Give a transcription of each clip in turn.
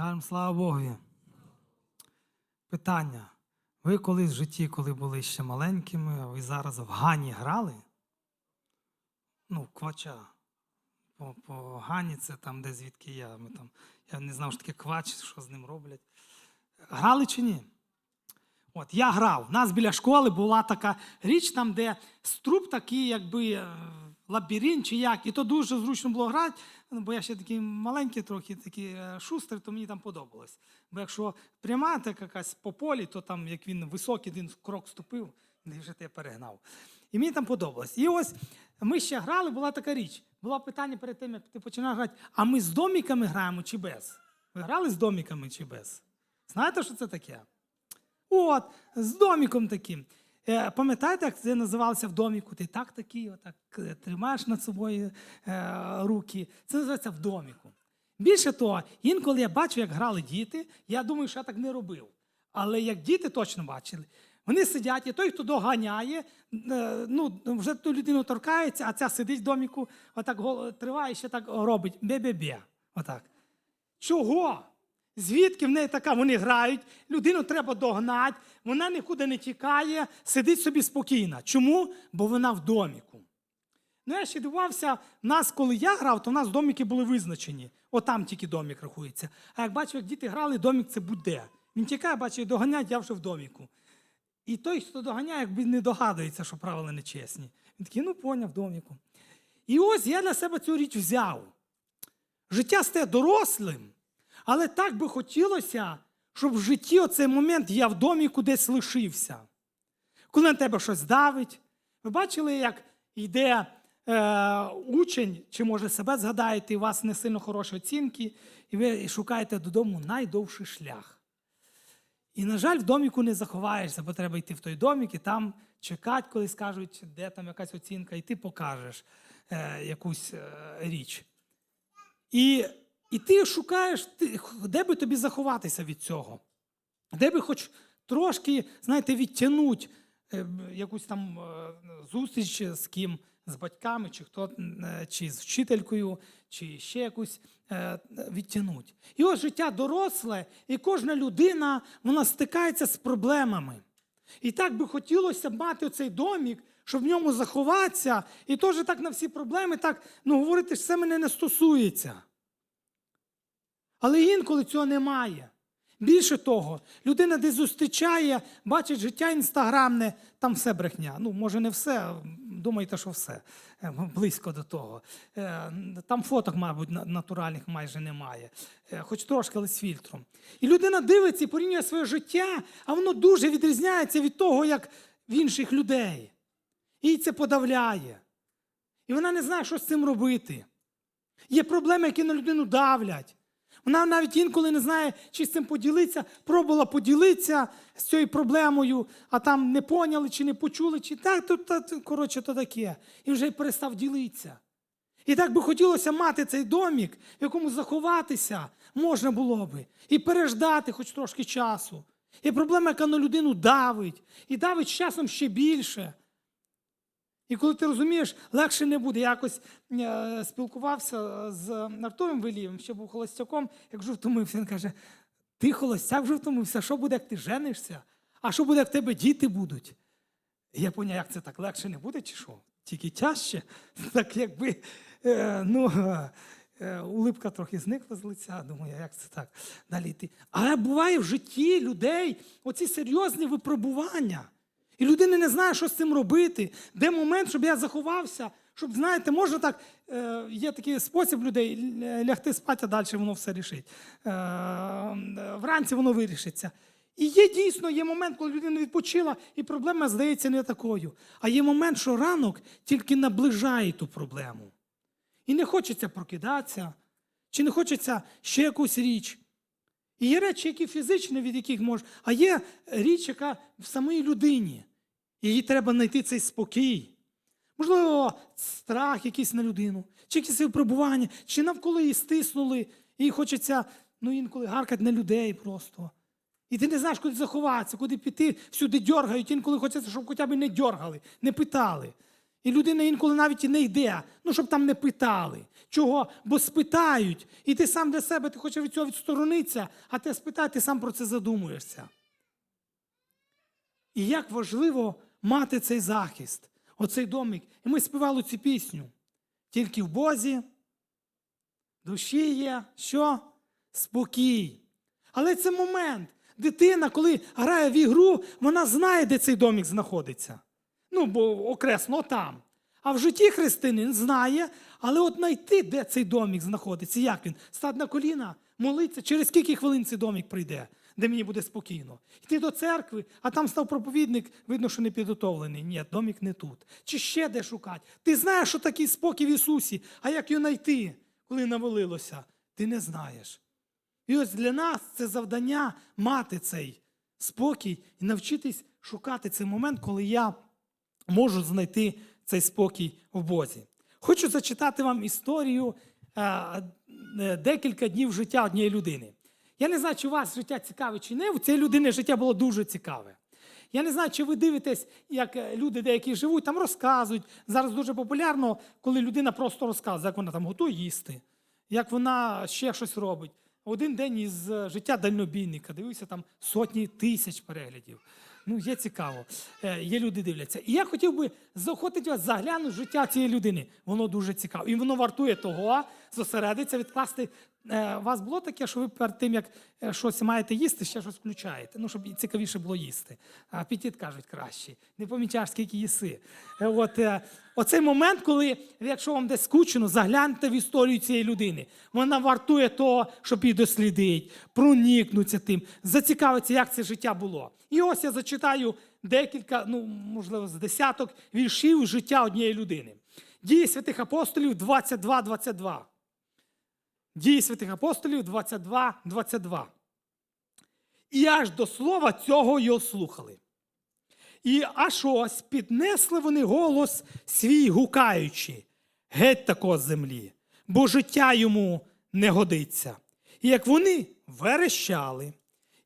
Скажемо, слава Богу. Питання. Ви колись в житті, коли були ще маленькими, а ви зараз в Гані грали? Ну, квача. По, по Гані це там, де звідки я. Ми там, я не знав, що таке квач, що з ним роблять. Грали чи ні? От, я грав. У нас біля школи була така річ, там, де струп такий, якби е, лабіринт чи як. І то дуже зручно було грати, бо я ще такий маленький, трохи такий е, шустрий, то мені там подобалось. Бо якщо пряма така якась по полі, то там, як він високий, один крок ступив, і вже тебе перегнав. І мені там подобалось. І ось ми ще грали, була така річ. Було питання перед тим, як ти починав грати, а ми з доміками граємо чи без? Ви грали з доміками чи без? Знаєте, що це таке? От, з доміком таким. Е, Пам'ятаєте, як це називалося в доміку? Ти так такий, отак е, тримаєш над собою е, руки. Це називається в доміку. Більше того, інколи я бачу, як грали діти, я думаю, що я так не робив. Але як діти точно бачили, вони сидять, і той, хто доганяє, ну, вже ту людину торкається, а ця сидить в доміку, отак триває, ще так робить бе-бе-бе. Отак. Чого? Звідки в неї така? Вони грають, людину треба догнати, вона нікуди не тікає, сидить собі спокійно. Чому? Бо вона в доміку. Ну, я ще дивувався, в нас, коли я грав, то в нас доміки були визначені. Отам тільки домік рахується. А як бачу, як діти грали, домік це буде. Він тікає, бачить, доганять, я вже в доміку. І той, хто доганяє, якби не догадується, що правила нечесні. Він такий, ну поняв доміку. І ось я для себе цю річ взяв. Життя стає дорослим, але так би хотілося, щоб в житті оцей момент я в домі кудись лишився. Коли на тебе щось давить. Ви бачили, як йде е, учень, чи може себе згадаєте, і у вас не сильно хороші оцінки, і ви шукаєте додому найдовший шлях. І, на жаль, в доміку не заховаєшся, бо треба йти в той домік і там чекати, коли скажуть, де там якась оцінка, і ти покажеш е, якусь е, річ. І, і ти шукаєш, ти, де би тобі заховатися від цього? Де би хоч трошки, знаєте, відтягнути е, якусь там е, зустріч з ким, з батьками, чи хто, е, чи з вчителькою, чи ще якусь відтягнути. І ось життя доросле, і кожна людина вона стикається з проблемами. І так би хотілося мати оцей домік, щоб в ньому заховатися, і теж так на всі проблеми, так ну, говорити, що це мене не стосується. Але інколи цього немає. Більше того, людина десь зустрічає, бачить життя інстаграмне, там все брехня. Ну, може, не все, думайте, що все Е, близько до того. Е, Там фоток, мабуть, натуральних майже немає, Е, хоч трошки, але з фільтром. І людина дивиться і порівнює своє життя, а воно дуже відрізняється від того, як в інших людей. І це подавляє. І вона не знає, що з цим робити. Є проблеми, які на людину давлять. Вона навіть інколи не знає, чи з цим поділитися, пробувала поділитися з цією проблемою, а там не поняли, чи не почули, чи так, то, то, коротше, то таке. І вже перестав ділитися. І так би хотілося мати цей домік, в якому заховатися можна було би, і переждати хоч трошки часу. І проблема, яка на людину давить, і давить з часом ще більше. І коли ти розумієш, легше не буде. Я якось е, спілкувався з Артуром Велієм, ще був холостяком, як вже втомився. Він каже: ти холостяк вже втомився, що буде, як ти женишся? А що буде, як в тебе діти будуть? І я поняв, як це так легше не буде, чи що? Тільки тяжче. Так якби е, ну, е, е, улипка трохи зникла з лиця. Думаю, як це так далі йти. Але буває в житті людей оці серйозні випробування. І людина не знає, що з цим робити. Де момент, щоб я заховався, щоб, знаєте, можна так, е, є такий спосіб людей лягти спати, а далі воно все рішить. Е, вранці воно вирішиться. І є дійсно є момент, коли людина відпочила, і проблема здається не такою. А є момент, що ранок тільки наближає ту проблему. І не хочеться прокидатися, чи не хочеться ще якусь річ. І є речі, які фізичні, від яких можна, а є річ, яка в самій людині. Їй треба знайти цей спокій. Можливо, страх якийсь на людину, чи якісь випробування, чи навколо її стиснули, і хочеться ну, інколи гаркати на людей просто. І ти не знаєш, куди заховатися, куди піти, всюди дьоргають, інколи хочеться, щоб хоча б не дьоргали, не питали. І людина інколи навіть і не йде, ну щоб там не питали. Чого? Бо спитають, і ти сам для себе ти хочеш від цього відсторонитися, а те спитають, ти сам про це задумуєшся. І як важливо мати цей захист, оцей домик. І ми співали цю пісню. Тільки в Бозі, душі є, що? Спокій. Але це момент. Дитина, коли грає в ігру, вона знає, де цей домик знаходиться. Ну, бо окресно там. А в житті християнин знає, але от знайти, де цей домик знаходиться, як він? Стати на коліна, молитися, через скільки хвилин цей домик прийде, де мені буде спокійно. Йти до церкви, а там став проповідник, видно, що не підготовлений. Ні, домик не тут. Чи ще де шукати? Ти знаєш, що такий спокій в Ісусі, а як його знайти, коли навалилося? Ти не знаєш. І ось для нас це завдання мати цей спокій і навчитись шукати цей момент, коли я можу знайти цей спокій в Бозі. Хочу зачитати вам історію е, е, декілька днів життя однієї людини. Я не знаю, чи у вас життя цікаве чи не. У цієї людини життя було дуже цікаве. Я не знаю, чи ви дивитесь, як е, люди деякі живуть, там розказують. Зараз дуже популярно, коли людина просто розказує, як вона там готує їсти, як вона ще щось робить. Один день із е, життя дальнобійника, дивився там сотні тисяч переглядів. Ну, є цікаво. Е, Є люди дивляться. І я хотів би заохотити вас заглянути життя цієї людини. Воно дуже цікаво. І воно вартує того, зосередитися, відкласти. Е, У вас було таке, що ви перед тим, як е, щось маєте їсти, ще щось включаєте. Ну, щоб цікавіше було їсти. Апетит, кажуть, кращий. Не помічаєш, скільки їси. Е, От, оцей момент, коли, якщо вам десь скучно, загляньте в історію цієї людини. Вона вартує того, щоб її дослідити, проникнутися тим, зацікавитися, як це життя було. І ось я зачитаю декілька, ну, можливо, з десяток віршів життя однієї людини. Дії святих апостолів 22-22. Дії святих апостолів 22, 22. І аж до слова цього його слухали. І аж ось піднесли вони голос свій гукаючи, геть тако з землі, бо життя йому не годиться. І як вони верещали,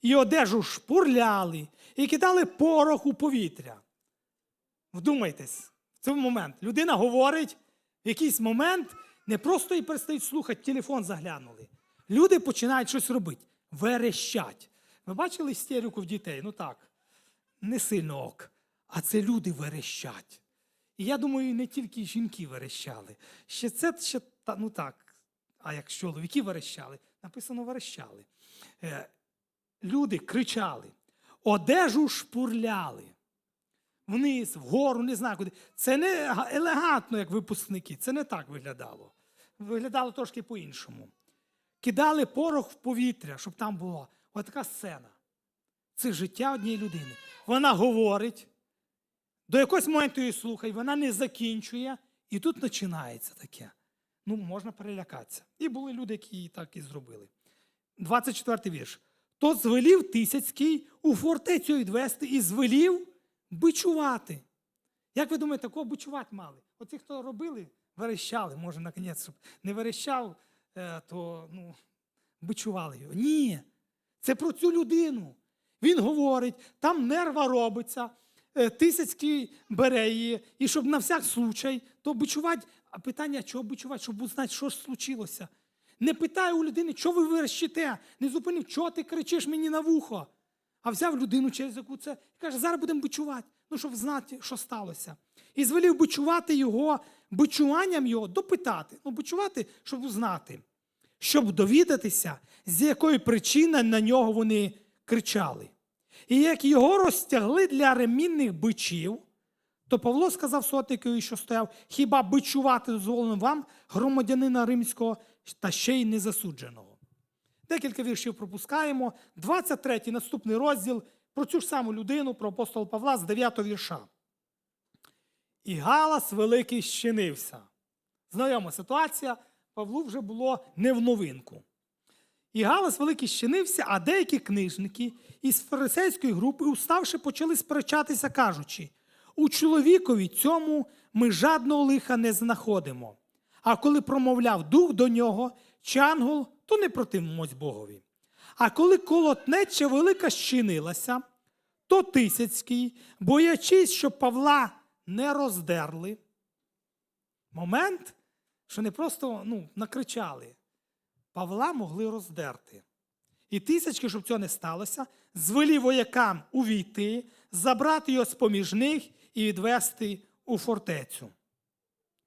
і одежу шпурляли, і кидали порох у повітря. Вдумайтесь, в цей момент людина говорить в якийсь момент, не просто їй перестають слухати, телефон заглянули. Люди починають щось робити, верещать. Ви бачили істерику в дітей? Ну так, не сильно ок. А це люди верещать. І я думаю, не тільки жінки верещали. Ще це ще ну так. А як чоловіки верещали, написано верещали. Е, люди кричали, одежу шпурляли. Вниз, вгору, не знаю куди. Це не елегантно, як випускники. Це не так виглядало. Виглядало трошки по-іншому. Кидали порох в повітря, щоб там була отака сцена. Це життя однієї людини. Вона говорить, до якогось моменту її слухай, вона не закінчує, і тут починається таке. Ну, можна перелякатися. І були люди, які її так і зробили. 24 вірш. То звелів Тисяцький у фортецю відвести і звелів бичувати. Як ви думаєте, кого бичувати мали? Оці, хто робили, верещали, може, наконець, щоб не верещав, е, то ну, бичували його. Ні. Це про цю людину. Він говорить, там нерва робиться, е, Тисяцький бере її, і щоб на всяк случай, то бичувати, а питання, чого бичувати, щоб узнати, що ж случилося. Не питай у людини, чого ви верещите, не зупинив, чого ти кричиш мені на вухо. А взяв людину через яку це і каже, зараз будемо бичувати, ну, щоб знати, що сталося. І звелів бичувати його, бичуванням його допитати. Ну, бичувати, щоб узнати, щоб довідатися, з якої причини на нього вони кричали. І як його розтягли для ремінних бичів, то Павло сказав сотникові, що стояв, хіба бичувати дозволено вам, громадянина римського, та ще й незасудженого. Декілька віршів пропускаємо. 23 наступний розділ про цю ж саму людину, про апостола Павла з 9 вірша. І галас великий щинився. Знайома ситуація, Павлу вже було не в новинку. І галас великий щинився, а деякі книжники із фарисейської групи, уставши, почали сперечатися, кажучи: у чоловікові цьому ми жадного лиха не знаходимо. А коли промовляв дух до нього, чи ангел, то не противимось Богові. А коли колотнеча велика щинилася, то Тисяцький, боячись, щоб Павла не роздерли, момент, що не просто ну, накричали. Павла могли роздерти. І тисячки, щоб цього не сталося, звелі воякам увійти, забрати його з поміж них і відвести у фортецю.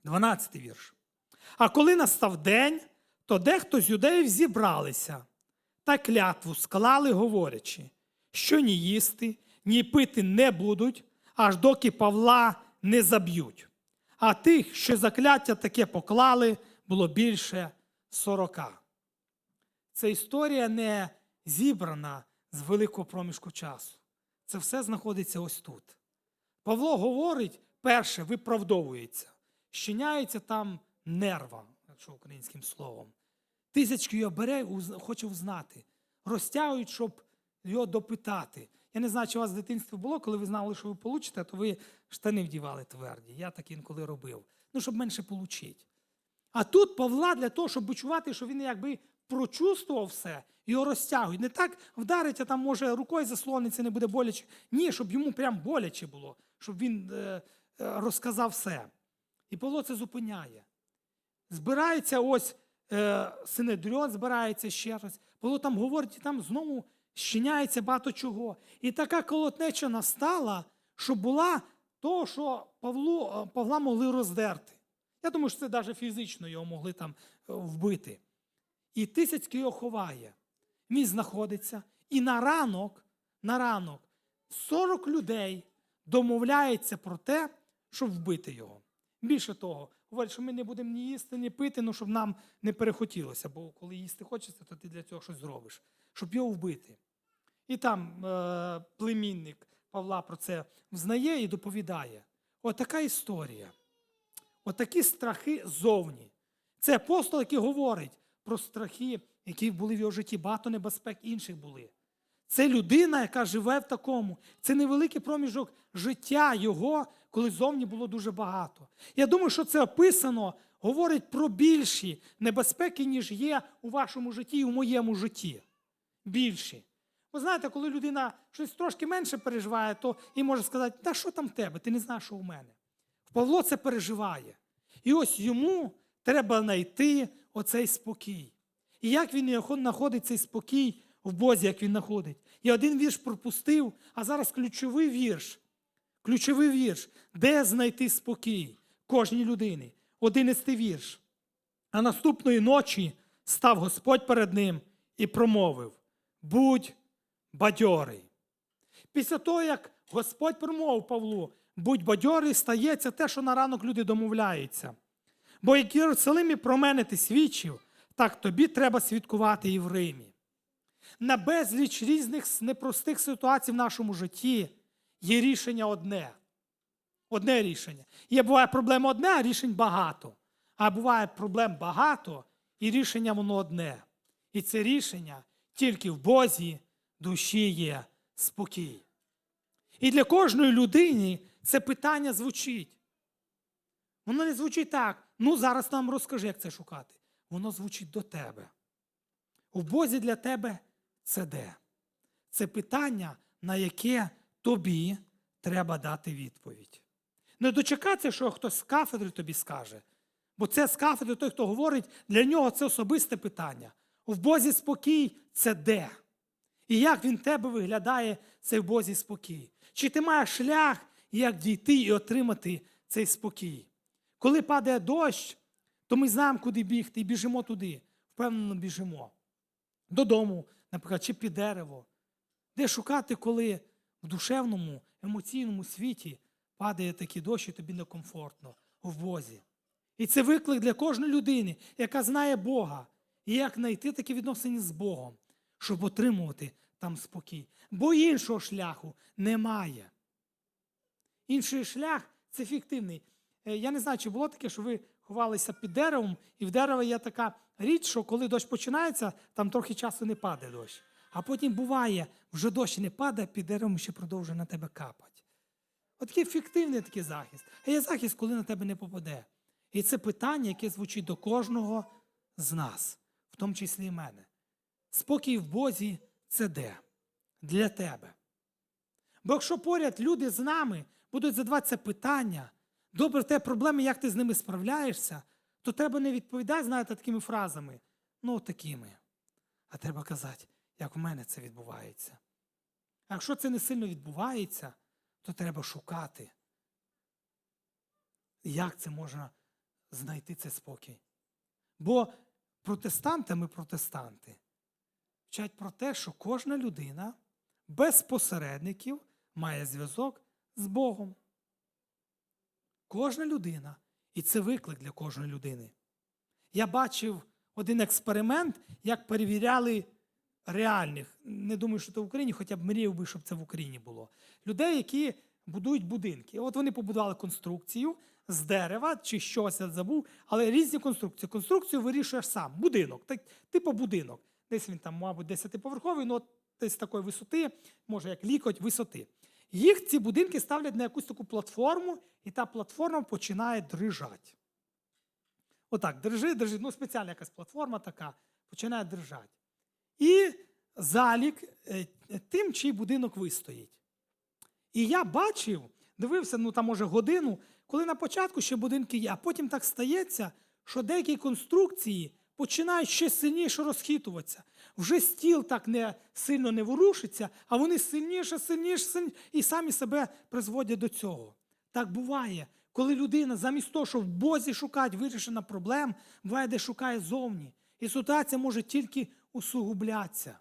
12 вірш. А коли настав день, то дехто з юдеїв зібралися та клятву склали, говорячи, що ні їсти, ні пити не будуть, аж доки Павла не заб'ють. А тих, що закляття таке поклали, було більше сорока. Це історія не зібрана з великого проміжку часу. Це все знаходиться ось тут. Павло говорить, перше, виправдовується, щиняється там нерва, якщо українським словом. Тисячки його бере, хоче узнати, розтягують, щоб його допитати. Я не знаю, чи у вас в дитинстві було, коли ви знали, що ви получите, то ви штани вдівали тверді. Я так інколи робив. Ну, щоб менше получити. А тут Павла для того, щоб відчувати, що він якби прочувствував все, його розтягують. Не так вдарить, а там може рукою заслониться, не буде боляче. Ні, щоб йому прям боляче було, щоб він е, е, розказав все. І Павло це зупиняє. Збирається ось е, Синедріон, збирається ще раз. Павло там говорить, і там знову щиняється багато чого. І така колотнеча настала, що була того, що Павлу, е, Павла могли роздерти. Я думаю, що це навіть фізично його могли там е, вбити. І Тисяцький його ховає. Він знаходиться. І на ранок, на ранок 40 людей домовляється про те, щоб вбити його. Більше того, говорять, що ми не будемо ні їсти, ні пити, ну, щоб нам не перехотілося, бо коли їсти хочеться, то ти для цього щось зробиш, щоб його вбити. І там е, племінник Павла про це взнає і доповідає. Отака історія. Отакі страхи зовні. Це апостол, який говорить про страхи, які були в його житті, багато небезпек інших були. Це людина, яка живе в такому. Це невеликий проміжок життя його, коли зовні було дуже багато. Я думаю, що це описано, говорить про більші небезпеки, ніж є у вашому житті і у моєму житті. Більші. Ви знаєте, коли людина щось трошки менше переживає, то і може сказати, та що там в тебе? Ти не знаєш, що у мене. Павло це переживає. І ось йому треба знайти оцей спокій. І як він знаходить цей спокій в Бозі, як він знаходить. Я один вірш пропустив, а зараз ключовий вірш. Ключовий вірш, де знайти спокій кожній людині. Одинадцятий вірш. А наступної ночі став Господь перед ним і промовив: Будь бадьорий. Після того, як Господь промовив Павлу, будь бадьорий, стається те, що на ранок люди домовляються. Бо як Єрусалимі про мене ти свідчив, так тобі треба свідкувати і в Римі. На безліч різних непростих ситуацій в нашому житті є рішення одне. Одне рішення. Є буває проблема одне, а рішень багато. А буває проблем багато, і рішення воно одне. І це рішення тільки в Бозі душі є спокій. І для кожної людини це питання звучить. Воно не звучить так. Ну, зараз нам розкажи, як це шукати. Воно звучить до тебе. У Бозі для тебе це де? Це питання, на яке тобі треба дати відповідь. Не дочекатися, що хтось з кафедри тобі скаже. Бо це з кафедри той, хто говорить, для нього це особисте питання. В Бозі спокій це де? І як він тебе виглядає цей в Бозі спокій? Чи ти маєш шлях, як дійти і отримати цей спокій? Коли падає дощ, то ми знаємо, куди бігти, і біжимо туди. Впевнено, біжимо. Додому, наприклад, чи під дерево. Де шукати, коли в душевному, емоційному світі падає такий дощ, і тобі некомфортно в Бозі. І це виклик для кожної людини, яка знає Бога, і як знайти такі відносини з Богом, щоб отримувати там спокій. Бо іншого шляху немає. Інший шлях це фіктивний. Е, Я не знаю, чи було таке, що ви ховалися під деревом, і в дерева є така річ, що коли дощ починається, там трохи часу не падає дощ. А потім буває, вже дощ не падає, під деревом ще продовжує на тебе капати. От такий фіктивний такий захист. А є захист, коли на тебе не попаде. І це питання, яке звучить до кожного з нас, в тому числі і мене. Спокій в Бозі це де? Для тебе. Бо якщо поряд люди з нами будуть задавати це питання, добре в тебе проблеми, як ти з ними справляєшся, то треба не відповідати, знаєте, такими фразами, ну, такими. А треба казати, як в мене це відбувається. А якщо це не сильно відбувається, то треба шукати, як це можна знайти цей спокій. Бо протестанти, ми протестанти, вчать про те, що кожна людина без посередників має зв'язок з Богом. Кожна людина. І це виклик для кожної людини. Я бачив один експеримент, як перевіряли реальних, не думаю, що це в Україні, хоча б мріяв би, щоб це в Україні було. Людей, які будують будинки. От вони побудували конструкцію з дерева чи щось я забув, але різні конструкції. Конструкцію вирішуєш сам. Будинок, так, типу будинок. Десь він там, мабуть, 10-поверховий, ну от десь такої висоти, може як лікоть висоти. Їх ці будинки ставлять на якусь таку платформу, і та платформа починає дрижати. Отак, держи, держи, ну спеціальна якась платформа така, починає держати. І залік е, тим, чий будинок вистоїть. І я бачив, дивився, ну там може годину, коли на початку ще будинки є, а потім так стається, що деякі конструкції починають ще сильніше розхитуватися. Вже стіл так не сильно не ворушиться, а вони сильніше, сильніше, сильніше і самі себе призводять до цього. Так буває, коли людина замість того, щоб в Бозі шукати вирішення проблем, буває, де шукає зовні. І ситуація може тільки усугублятися.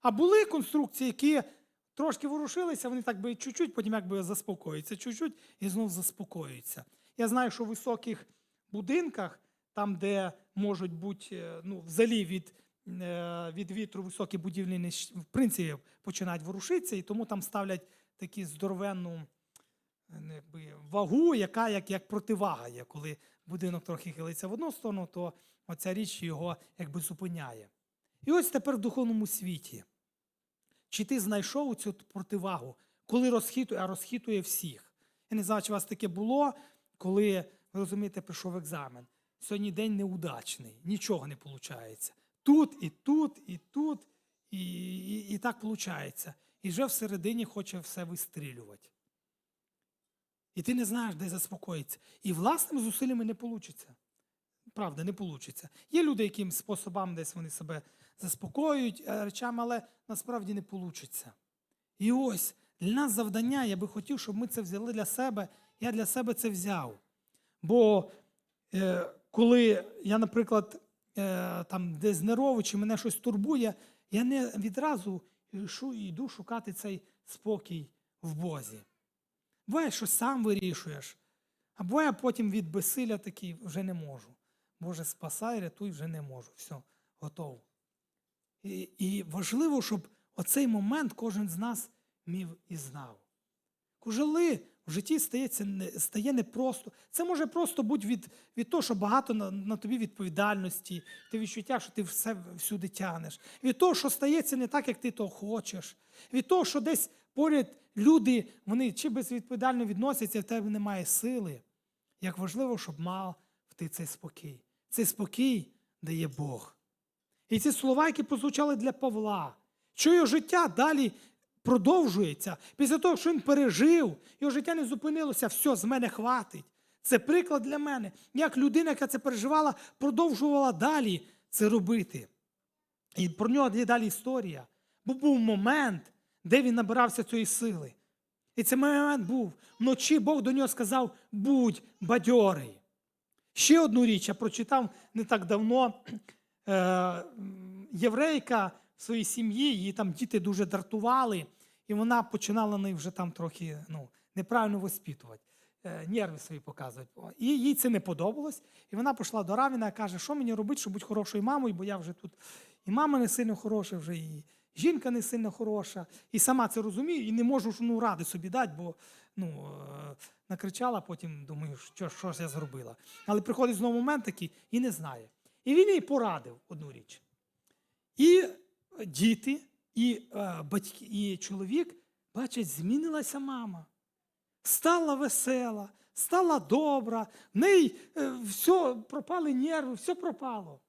А були конструкції, які трошки ворушилися, вони так би чуть-чуть, потім якби заспокоюються, чуть-чуть і знов заспокоюються. Я знаю, що в високих будинках, там, де можуть бути е, ну, взагалі від, е, від вітру високі будівлі, в принципі, починають ворушитися, і тому там ставлять такі здоровенну е, ну, якби, вагу, яка як, як противага є. Коли будинок трохи хилиться в одну сторону, то оця річ його якби зупиняє. І ось тепер в духовному світі. Чи ти знайшов цю противагу, коли розхитує, а розхитує всіх? Я не знаю, чи у вас таке було, коли, ви розумієте, прийшов екзамен. Сьогодні день неудачний, нічого не виходить. Тут, і тут, і тут, і, і, і так виходить. І вже всередині хоче все вистрілювати. І ти не знаєш, де заспокоїться. І власними зусиллями не вийде. Правда, не вийде. Є люди, яким способами десь вони себе заспокоюють е, речами, але насправді не вийде. І ось для нас завдання, я би хотів, щоб ми це взяли для себе. Я для себе це взяв. Бо е, коли я, наприклад, е, там десь нервовий, чи мене щось турбує, я не відразу йду, шукати цей спокій в Бозі. Буває, що сам вирішуєш, або я потім від безсилля такий вже не можу. Боже, спасай, рятуй, вже не можу. Все, готово. І, і важливо, щоб оцей момент кожен з нас міг і знав. Коли в житті стається, стає непросто. Це може просто бути від, від того, що багато на, на тобі відповідальності, ти відчуття, що ти все всюди тягнеш. Від того, що стається не так, як ти того хочеш. Від того, що десь поряд люди, вони чи безвідповідально відносяться, в тебе немає сили. Як важливо, щоб мав ти цей спокій. Цей спокій дає Бог. І ці слова, які прозвучали для Павла, що його життя далі продовжується. Після того, що він пережив, його життя не зупинилося, все, з мене хватить. Це приклад для мене, як людина, яка це переживала, продовжувала далі це робити. І про нього є далі історія. Бо був момент, де він набирався цієї сили. І цей момент був. Вночі Бог до нього сказав: будь бадьорий. Ще одну річ я прочитав не так давно. Е, єврейка в своїй сім'ї, її там діти дуже дратували, і вона починала неї вже там трохи ну, неправильно воспитувати, е, нерви свої показувати. І їй це не подобалось. І вона пішла до Равіна і каже, що мені робити, щоб бути хорошою мамою, бо я вже тут і мама не сильно хороша, вже і жінка не сильно хороша, і сама це розумію, і не можу ну, ради собі дати, бо ну, е, накричала, потім думаю, що, що ж я зробила. Але приходить знову момент такий і не знає. І він їй порадив одну річ. І діти, і е, батьки, і чоловік бачать, змінилася мама. Стала весела, стала добра, в неї е, все пропали нерви, все пропало.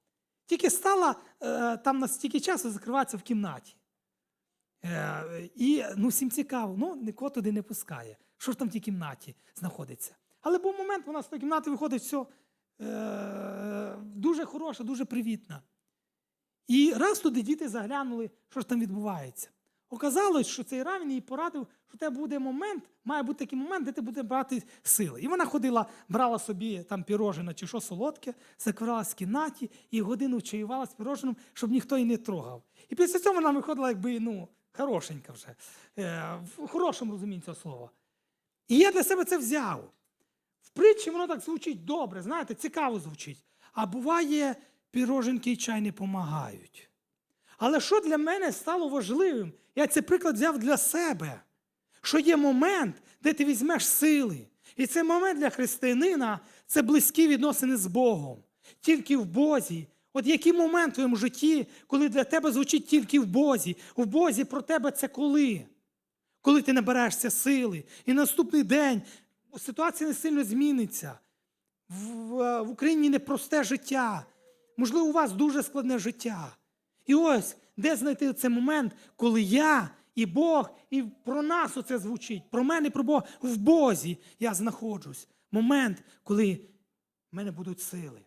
Тільки стала е, там на стільки часу закриватися в кімнаті. Е, і ну, всім цікаво, ну нікого туди не пускає. Що ж там в тій кімнаті знаходиться? Але був момент, вона з тої кімнати виходить, все е, дуже хороша, дуже привітна. І раз туди діти заглянули, що ж там відбувається. Оказалось, що цей равін їй порадив, що тебе буде момент, має бути такий момент, де ти будеш брати сили. І вона ходила, брала собі там пірожина чи що солодке, закривалась в кімнаті і годину чаювала з пірожином, щоб ніхто її не трогав. І після цього вона виходила, якби ну, хорошенька вже, е, в хорошому розумінні цього слова. І я для себе це взяв. В притчі воно так звучить добре, знаєте, цікаво звучить. А буває, піроженки і чай не помагають. Але що для мене стало важливим? Я цей приклад взяв для себе, що є момент, де ти візьмеш сили. І цей момент для християнина це близькі відносини з Богом, тільки в Бозі. От який момент в твоєму житті, коли для тебе звучить тільки в Бозі? В Бозі про тебе це коли? Коли ти наберешся сили. І наступний день ситуація не сильно зміниться. В, в Україні непросте життя. Можливо, у вас дуже складне життя. І ось де знайти цей момент, коли я і Бог, і про нас оце звучить, про мене, про Бога в Бозі я знаходжусь. Момент, коли в мене будуть сили.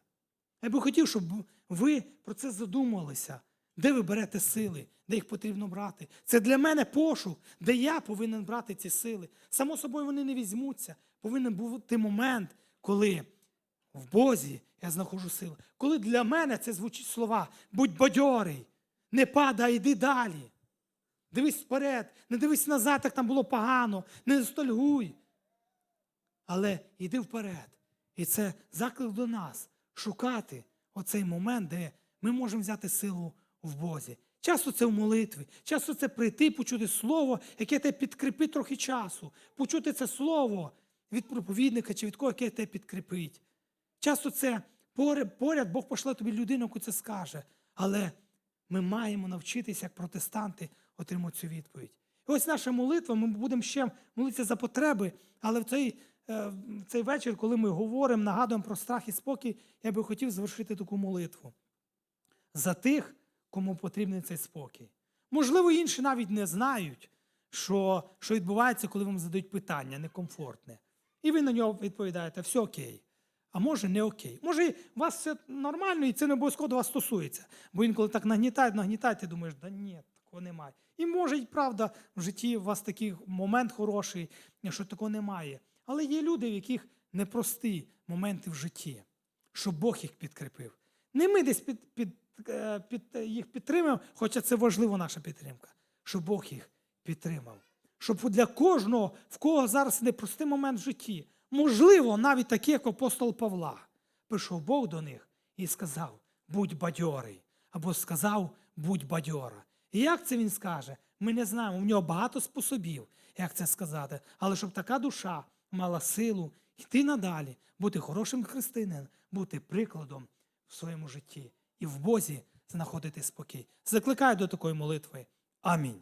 Я би хотів, щоб ви про це задумалися. Де ви берете сили, де їх потрібно брати? Це для мене пошук, де я повинен брати ці сили. Само собою вони не візьмуться. Повинен бути момент, коли в Бозі я знаходжу сили. Коли для мене це звучить слова, будь бадьорий, не падай, йди далі. Дивись вперед, не дивись назад, як там було погано, не стольгуй. Але йди вперед. І це заклик до нас шукати оцей момент, де ми можемо взяти силу в Бозі. Часто це в молитві, часто це прийти, почути слово, яке тебе підкріпить трохи часу, почути це слово від проповідника чи від кого, яке тебе підкріпить. Часто це поряд, Бог пошле тобі людину, яку це скаже. Але ми маємо навчитися, як протестанти, отримати цю відповідь. І ось наша молитва, ми будемо ще молитися за потреби, але в цей, е, в цей вечір, коли ми говоримо, нагадуємо про страх і спокій, я би хотів завершити таку молитву. За тих, кому потрібен цей спокій. Можливо, інші навіть не знають, що, що відбувається, коли вам задають питання некомфортне. І ви на нього відповідаєте, все окей. А може не окей. Може, у вас все нормально, і це не обов'язково до вас стосується. Бо інколи так нагнітають, нагнітають, ти думаєш, да ні, такого немає. І може, і правда, в житті у вас такий момент хороший, що такого немає. Але є люди, в яких непрості моменти в житті, щоб Бог їх підкріпив. Не ми десь під, під, е, під, їх підтримуємо, хоча це важлива наша підтримка, щоб Бог їх підтримав. Щоб для кожного, в кого зараз непростий момент в житті, можливо, навіть такий, як апостол Павла, прийшов Бог до них і сказав: будь бадьорий, або сказав, будь бадьора. І як це він скаже? Ми не знаємо. У нього багато способів, як це сказати. Але щоб така душа мала силу йти надалі, бути хорошим християнином, бути прикладом в своєму житті і в Бозі знаходити спокій. Закликаю до такої молитви. Амінь.